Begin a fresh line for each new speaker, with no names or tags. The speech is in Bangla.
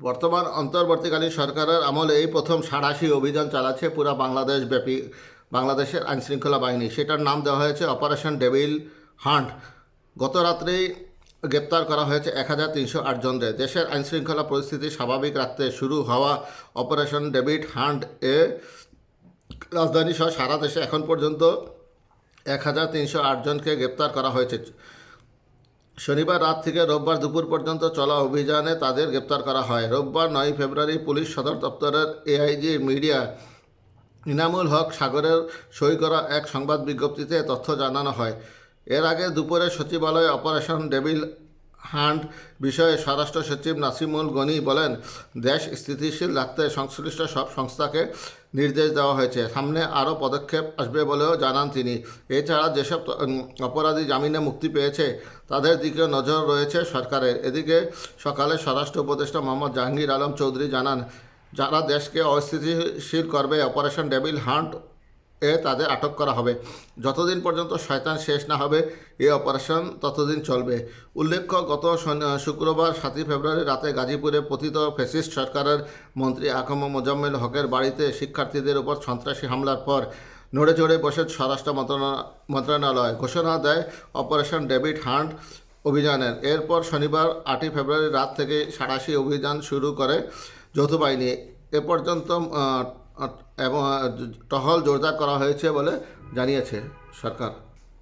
বর্তমান অন্তর্বর্তীকালীন সরকারের আমলে এই প্রথম সাড়াশি অভিযান চালাচ্ছে পুরা বাংলাদেশ ব্যাপী, বাংলাদেশের আইনশৃঙ্খলা বাহিনী। সেটার নাম দেওয়া হয়েছে অপারেশন ডেভিল হান্ট। গত রাত্রেই গ্রেপ্তার করা হয়েছে এক হাজার তিনশো আটজনদের দেশের আইনশৃঙ্খলা পরিস্থিতি স্বাভাবিক রাখতে শুরু হওয়া অপারেশন ডেভিড হান্ট এ রাজধানী সহ সারা দেশে এখন পর্যন্ত এক হাজার তিনশো আটজনকে গ্রেপ্তার করা হয়েছে। শনিবার রাত থেকে রোববার দুপুর পর্যন্ত চলা অভিযানে তাদের গ্রেপ্তার করা হয়। রোববার নয় ফেব্রুয়ারি পুলিশ সদর দপ্তরের এআইজি মিডিয়া ইনামুল হক সাগরের সই করা এক সংবাদ বিজ্ঞপ্তিতে তথ্য জানানো হয়। এর আগে দুপুরে সচিবালয়ে অপারেশন ডেভিল হান্ট বিষয়ে স্বরাষ্ট্র সচিব নাসিমুল গনি বলেন, দেশ স্থিতিশীল রাখতে সংশ্লিষ্ট সব সংস্থাকে নির্দেশ দেওয়া হয়েছে। সামনে আরও পদক্ষেপ আসবে বলেও জানান তিনি। এছাড়া যেসব অপরাধী জামিনে মুক্তি পেয়েছে, তাদের দিকে নজর রয়েছে সরকারের। এদিকে সকালে স্বরাষ্ট্র উপদেষ্টা মোহাম্মদ জাহাঙ্গীর আলম চৌধুরী জানান, যারা দেশকে অস্থিতিশীল করবে, অপারেশন ডেভিল হান্ট এ তাদের আটক করা হবে। যতদিন পর্যন্ত শয়তান শেষ না হবে এই অপারেশন ততদিন চলবে। উল্লেখ্য, গত শুক্রবার সাতই ফেব্রুয়ারি রাতে গাজীপুরে পতিত ফেসিস্ট সরকারের মন্ত্রী আকম মোজাম্মেল হকের বাড়িতে শিক্ষার্থীদের উপর সন্ত্রাসী হামলার পর নড়ে চড়ে বসে স্বরাষ্ট্র মন্ত্রণালয় ঘোষণা দেয় অপারেশন ডেভিড হান্ট অভিযানের। এরপর শনিবার আটই ফেব্রুয়ারি রাত থেকে সাড়াশি অভিযান শুরু করে যৌথ বাহিনী। এ পর্যন্ত এবং টহল জোরদার করা হয়েছে বলে জানিয়েছে সরকার।